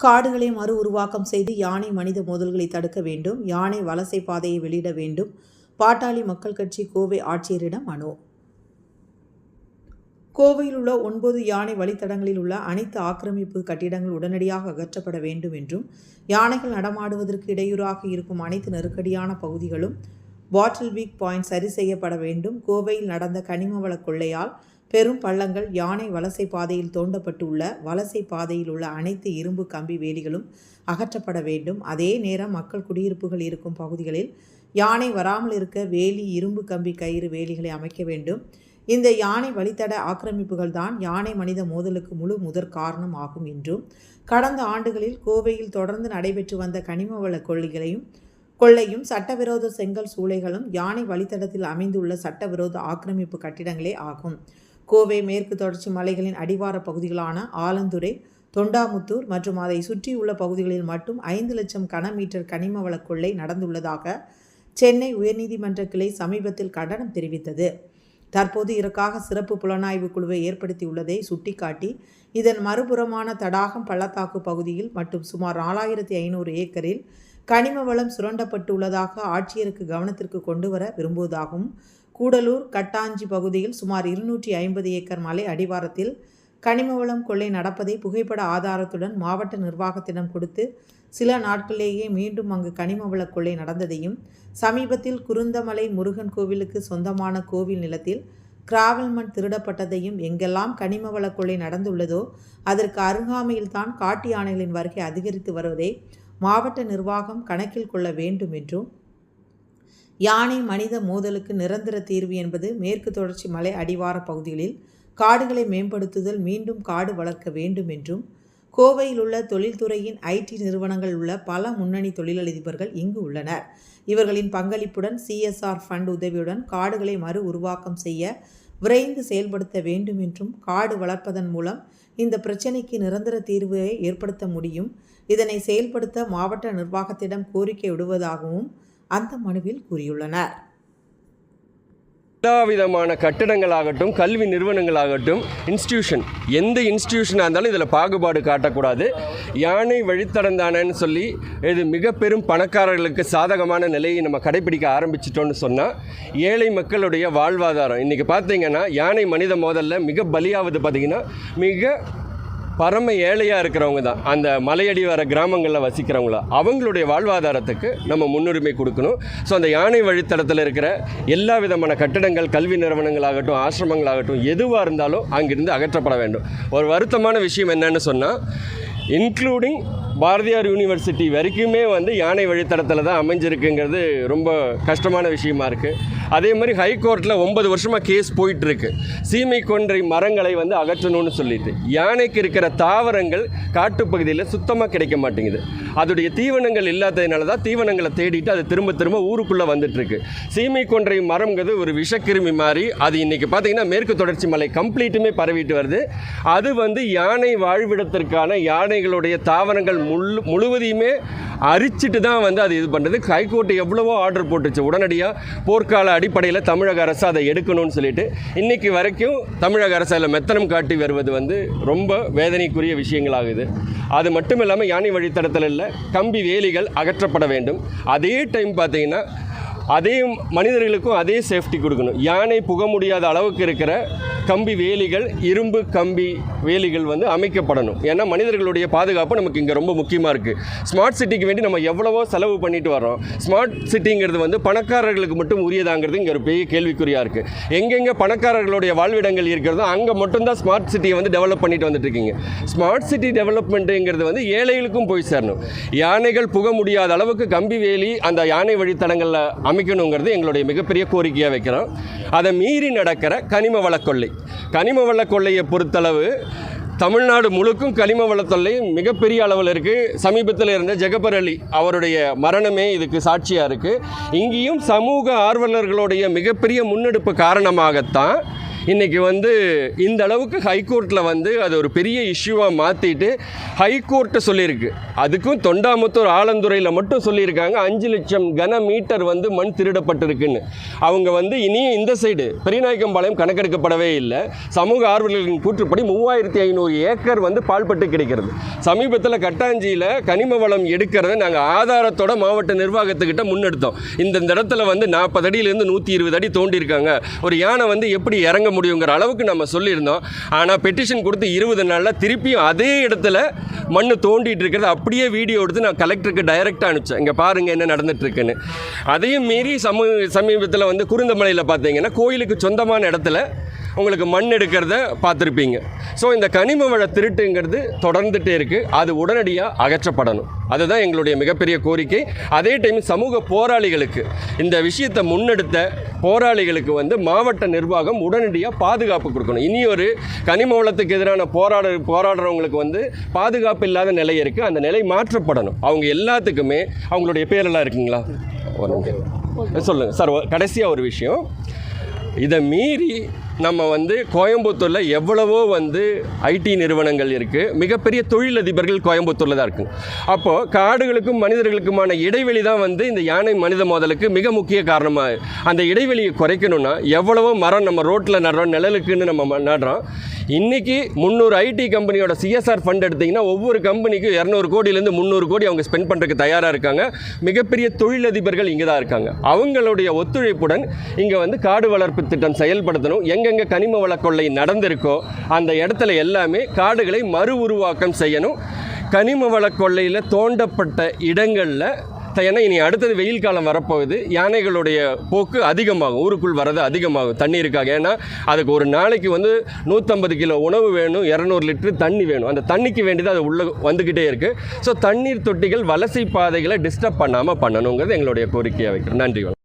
காடுகளை மறு உருவாக்கம் செய்து யானை மனித மோதல்களை தடுக்க வேண்டும். யானை வலசை பாதையை வெளியிட வேண்டும். பாட்டாளி மக்கள் கட்சி கோவை ஆட்சியரிடம் மனு. கோவையில் உள்ள ஒன்பது யானை வழித்தடங்களில் உள்ள அனைத்து ஆக்கிரமிப்பு கட்டிடங்கள் உடனடியாக அகற்றப்பட வேண்டும் என்றும் யானைகள் நடமாடுவதற்கு இடையூறாக இருக்கும் அனைத்து நெருக்கடியான பகுதிகளும் பாட்டில் வீக் பாயிண்ட் சரி செய்யப்பட வேண்டும். கோவையில் நடந்த கனிம வள கொள்ளையால் பெரும் பள்ளங்கள் யானை வலசை பாதையில் தோண்டப்பட்டுள்ள வலசை பாதையில் உள்ள அனைத்து இரும்பு கம்பி வேலிகளும் அகற்றப்பட வேண்டும். அதே நேரம் மக்கள் குடியிருப்புகள் இருக்கும் பகுதிகளில் யானை வராமல் இருக்க வேலி இரும்பு கம்பி கயிறு வேலிகளை அமைக்க வேண்டும். இந்த யானை வழித்தட ஆக்கிரமிப்புகள் தான் யானை மனித மோதலுக்கு முழு முதற் காரணம் ஆகும் என்றும் கடந்த ஆண்டுகளில் கோவையில் தொடர்ந்து நடைபெற்று வந்த கனிம வள கொள்ளைகளையும் கொள்ளையும் சட்டவிரோத செங்கல் சூளைகளும் யானை வழித்தடத்தில் அமைந்துள்ள சட்டவிரோத ஆக்கிரமிப்பு கட்டிடங்களே ஆகும். கோவை மேற்கு தொடர்ச்சி மலைகளின் அடிவார பகுதிகளான ஆலந்துறை தொண்டாமுத்தூர் மற்றும் அதை சுற்றியுள்ள பகுதிகளில் மட்டும் ஐந்து லட்சம் கனமீட்டர் கனிம வள கொள்ளை நடந்துள்ளதாக சென்னை உயர்நீதிமன்ற கிளை சமீபத்தில் கண்டனம் தெரிவித்தது. தற்போது இதற்காக சிறப்பு புலனாய்வு குழுவை ஏற்படுத்தியுள்ளதை சுட்டிக்காட்டி இதன் மறுபுறமான தடாகம் பள்ளத்தாக்கு பகுதியில் மற்றும் சுமார் நாலாயிரத்தி ஐநூறு ஏக்கரில் கனிம வளம் சுரண்டப்பட்டுள்ளதாக ஆட்சியருக்கு கவனத்திற்கு கொண்டு வர விரும்புவதாகவும் கூடலூர் கட்டாஞ்சி பகுதியில் சுமார் இருநூற்றி ஐம்பது ஏக்கர் மலை அடிவாரத்தில் கனிம வளம் கொள்ளை நடப்பதை புகைப்பட ஆதாரத்துடன் மாவட்ட நிர்வாகத்திடம் கொடுத்து சில நாட்களிலேயே மீண்டும் அங்கு கனிம வள கொள்ளை நடந்ததையும் சமீபத்தில் குருந்தமலை முருகன் கோவிலுக்கு சொந்தமான கோவில் நிலத்தில் கிராவல் மண் திருடப்பட்டதையும் எங்கெல்லாம் கனிம வள கொள்ளை நடந்துள்ளதோ அதற்கு அருகாமையில்தான் காட்டு யானைகளின் வருகை அதிகரித்து வருவதை மாவட்ட நிர்வாகம் கணக்கில் கொள்ள வேண்டும் என்றும் யானை மனித மோதலுக்கு நிரந்தர தீர்வு என்பது மேற்கு தொடர்ச்சி மலை அடிவார பகுதிகளில் காடுகளை மேம்படுத்துதல் மீண்டும் காடு வளர்க்க வேண்டும் என்றும் கோவையில் உள்ள தொழில்துறையின் ஐடி நிறுவனங்கள் உள்ள பல முன்னணி தொழிலதிபர்கள் இங்கு உள்ளனர். இவர்களின் பங்களிப்புடன் சிஎஸ்ஆர் ஃபண்ட் உதவியுடன் காடுகளை மறு உருவாக்கம் செய்ய விரைந்து செயல்படுத்த வேண்டும் என்றும் காடு வளர்ப்பதன் மூலம் இந்த பிரச்சினைக்கு நிரந்தர தீர்வை ஏற்படுத்த முடியும். இதனை செயல்படுத்த மாவட்ட நிர்வாகத்திடம் கோரிக்கை விடுவதாகவும் அந்த மனுவில் கூறியுள்ளனர். எல்லா விதமான கட்டிடங்களாகட்டும் கல்வி நிறுவனங்களாகட்டும் இன்ஸ்டியூஷன் எந்த இன்ஸ்டியூஷனாக இருந்தாலும் இதில் பாகுபாடு காட்டக்கூடாது. யானை வழித்தடந்தானன்னு சொல்லி இது மிக பெரும் பணக்காரர்களுக்கு சாதகமான நிலையை நம்ம கடைபிடிக்க ஆரம்பிச்சிட்டோம்னு சொன்னால் ஏழை மக்களுடைய வாழ்வாதாரம். இன்றைக்கி பார்த்தீங்கன்னா யானை மனித மோதலில் மிக பலியாவது பார்த்திங்கன்னா மிக பரம ஏழையாக இருக்கிறவங்க தான். அந்த மலையடி வர கிராமங்களில் வசிக்கிறவங்கள. அவங்களுடைய வாழ்வாதாரத்துக்கு நம்ம முன்னுரிமை கொடுக்கணும். ஸோ அந்த யானை வழித்தடத்தில் இருக்கிற எல்லா விதமான கட்டிடங்கள் கல்வி நிறுவனங்களாகட்டும் ஆசிரமங்களாகட்டும் எதுவாக இருந்தாலும் அங்கிருந்து அகற்றப்பட வேண்டும். ஒரு வருத்தமான விஷயம் என்னன்னு சொன்னால் இன்க்ளூடிங் பாரதியார் யூனிவர்சிட்டி வரைக்குமே வந்து யானை வழித்தடத்தில் தான் அமைஞ்சிருக்குங்கிறது ரொம்ப கஷ்டமான விஷயமா இருக்குது அதே மாதிரி ஹைகோர்ட்டில் ஒன்பது வருஷமாக கேஸ் போயிட்டுருக்கு. சீமை கொன்றை மரங்களை வந்து அகற்றணும்னு சொல்லிட்டு. யானைக்கு இருக்கிற தாவரங்கள் காட்டுப்பகுதியில் சுத்தமாக கிடைக்க மாட்டேங்குது. அதோடைய தீவனங்கள் இல்லாததுனால தான் தீவனங்களை தேடிட்டு அது திரும்ப திரும்ப ஊருக்குள்ளே வந்துட்டுருக்கு. சீமை கொன்றை மரம்ங்கிறது ஒரு விஷக்கிருமி மாதிரி. அது இன்றைக்கி பார்த்தீங்கன்னா மேற்கு தொடர்ச்சி மலை கம்ப்ளீட்டுமே பரவிட்டு வருது. அது வந்து யானை வாழ்விடத்திற்கான யானைகளுடைய தாவரங்கள் முழு முழுவதையுமே அரிச்சிட்டு தான் வந்து அது இது பண்ணுறது ஹைகோர்ட் எவ்வளவோ ஆர்டர் போட்டுச்சு. உடனடியாக போர்க்கால அடிப்படையில் தமிழக அரசு அதை எடுக்கணும்னு சொல்லிட்டு இன்றைக்கி வரைக்கும் தமிழக அரசு அதில் மெத்தனம் காட்டி வருவது வந்து ரொம்ப வேதனைக்குரிய விஷயங்களாகுது. அது மட்டும் இல்லாமல் யானை வழித்தடத்தில் இல்லை கம்பி வேலிகள் அகற்றப்பட வேண்டும். அதே டைம் பார்த்தீங்கன்னா அதே மனிதர்களுக்கும் அதே சேஃப்டி கொடுக்கணும். யானை புக முடியாத அளவுக்கு இருக்கிற கம்பி வேலிகள் இரும்பு கம்பி வேலிகள் வந்து அமைக்கப்படணும். ஏன்னா மனிதர்களுடைய பாதுகாப்பு நமக்கு இங்கே ரொம்ப முக்கியமாக இருக்குது ஸ்மார்ட் சிட்டிக்கு வேண்டி நம்ம எவ்வளவோ செலவு பண்ணிட்டு வரோம் ஸ்மார்ட் சிட்டிங்கிறது வந்து பணக்காரர்களுக்கு மட்டும் உரியதாங்கிறது இங்கே ஒரு பெரிய கேள்விக்குறியாக இருக்குது எங்கெங்கே பணக்காரர்களுடைய வாழ்விடங்கள் இருக்கிறதோ அங்கே மட்டும்தான் ஸ்மார்ட் சிட்டியை வந்து டெவலப் பண்ணிட்டு வந்துட்டு இருக்கீங்க. ஸ்மார்ட் சிட்டி டெவலப்மெண்ட்டுங்கிறது வந்து ஏழைகளுக்கும் போய் சேரணும். யானைகள் புக முடியாத அளவுக்கு கம்பி வேலி அந்த யானை வழித்தடங்களில் அமைக்கணுங்கிறது எங்களுடைய மிகப்பெரிய கோரிக்கையாக வைக்கிறோம். அதை மீறி நடக்கிற கனிம வளக்கொள்ளை கனிம வள கொள்ளையை பொறுத்தளவு தமிழ்நாடு முழுக்கும் கனிம வளத்தொல்லை மிகப்பெரிய அளவில் இருக்குது சமீபத்தில் இருந்த ஜெகபர் அலி அவருடைய மரணமே இதுக்கு சாட்சியாக இருக்குது இங்கேயும் சமூக ஆர்வலர்களுடைய மிகப்பெரிய முன்னெடுப்பு காரணமாகத்தான் இன்றைக்கி வந்து இந்த அளவுக்கு ஹைகோர்ட்டில் வந்து அது ஒரு பெரிய இஷ்யூவாக மாற்றிட்டு ஹைகோர்ட்டு சொல்லியிருக்கு. அதுக்கும் தொண்டாமுத்தூர் ஆலந்துறையில் மட்டும் சொல்லியிருக்காங்க. அஞ்சு லட்சம் கன மீட்டர் வந்து மண் திருடப்பட்டிருக்குன்னு. அவங்க வந்து இனியும் இந்த சைடு பெரியநாயக்கம்பாளையம் கணக்கெடுக்கப்படவே இல்லை. சமூக ஆர்வலர்களின் கூற்றுப்படி மூவாயிரத்தி ஐநூறு ஏக்கர் வந்து பால்பட்டு கிடைக்கிறது. சமீபத்தில் கட்டாஞ்சியில் கனிம வளம் எடுக்கிறத நாங்கள் ஆதாரத்தோட மாவட்ட நிர்வாகத்துக்கிட்ட முன்னெடுத்தோம். இந்த இந்த இடத்துல வந்து நாற்பது அடியிலேருந்து நூற்றி இருபது அடி தோண்டியிருக்காங்க. ஒரு யானை வந்து எப்படி இறங்க முடியுங்கிற அளவுக்கு நம்ம சொல்லியிருந்தோம். ஆனால் பெட்டிஷன் கொடுத்து இருபது நாளில் திருப்பியும் அதே இடத்துல மண் தோண்டிட்டு இருக்கிறது அப்படியே வீடியோ எடுத்து நான் கலெக்டருக்கு டைரெக்டாக அனுப்பிச்சேன். இங்கே பாருங்கள் என்ன நடந்துட்டுருக்குன்னு. அதையும் மீறி சமூ சமீபத்தில் வந்து குருந்தமலையில் பார்த்தீங்கன்னா கோயிலுக்கு சொந்தமான இடத்துல உங்களுக்கு மண் எடுக்கிறத பார்த்துருப்பீங்க. ஸோ இந்த கனிம வள திருட்டுங்கிறது தொடர்ந்துகிட்டே இருக்குது அது உடனடியாக அகற்றப்படணும். அதுதான் எங்களுடைய மிகப்பெரிய கோரிக்கை. அதே டைம் சமூக போராளிகளுக்கு இந்த விஷயத்தை முன்னெடுத்த போராளிகளுக்கு வந்து மாவட்ட நிர்வாகம் உடனடியாக பாதுகாப்பு கொடுக்கணும். இனி ஒரு கனிம வளத்துக்கு எதிரான போராட போராடுறவங்களுக்கு வந்து பாதுகாப்பு இல்லாத நிலை இருக்குது அந்த நிலை மாற்றப்படணும். அவங்க எல்லாத்துக்குமே அவங்களுடைய பேரெல்லாம் இருக்குங்களா? சொல்லுங்கள் சார் கடைசியாக ஒரு விஷயம். இதை மீறி நம்ம வந்து கோயம்புத்தூரில் எவ்வளவோ வந்து ஐடி நிறுவனங்கள் இருக்குது மிகப்பெரிய தொழிலதிபர்கள் கோயம்புத்தூரில் தான் இருக்குது அப்போது காடுகளுக்கும் மனிதர்களுக்குமான இடைவெளி தான் வந்து இந்த யானை மனித மோதலுக்கு மிக முக்கிய காரணமாக அந்த இடைவெளியை குறைக்கணும்னா எவ்வளவோ மரம் நம்ம ரோட்டில் நடுறோம் நிழலுக்குன்னு நம்ம நடுறோம். இன்றைக்கி முந்நூறு ஐடி கம்பெனியோட சிஎஸ்ஆர் ஃபண்ட் எடுத்திங்கன்னா ஒவ்வொரு கம்பெனிக்கும் இரநூறு கோடியிலேருந்து முந்நூறு கோடி அவங்க ஸ்பெண்ட் பண்ணுறதுக்கு தயாராக இருக்காங்க. மிகப்பெரிய தொழிலதிபர்கள் இங்கே தான் இருக்காங்க. அவங்களுடைய ஒத்துழைப்புடன் இங்கே வந்து காடு வளர்ப்பு திட்டம் செயல்படுத்தணும். எங்கெங்கே கனிம வள கொள்ளை நடந்திருக்கோ அந்த இடத்துல எல்லாமே காடுகளை மறு உருவாக்கம் செய்யணும். கனிம வள கொள்ளையில் தோண்டப்பட்ட இடங்களில் ஏன்னா இனி அடுத்தது வெயில் காலம் வரப்போகுது. யானைகளுடைய போக்கு அதிகமாகும். ஊருக்குள் வரது அதிகமாகும். தண்ணீருக்காக. ஏன்னா அதுக்கு ஒரு நாளைக்கு வந்து நூற்றம்பது கிலோ உணவு வேணும். இரநூறு லிட்டர் தண்ணி வேணும். அந்த தண்ணிக்கு வேண்டியது அது உள்ளே வந்துக்கிட்டே இருக்குது ஸோ தண்ணீர் தொட்டிகள் வலசை பாதைகளை டிஸ்டர்ப் பண்ணாமல் பண்ணணுங்கிறது எங்களுடைய கோரிக்கையாக வைக்கிறோம். நன்றி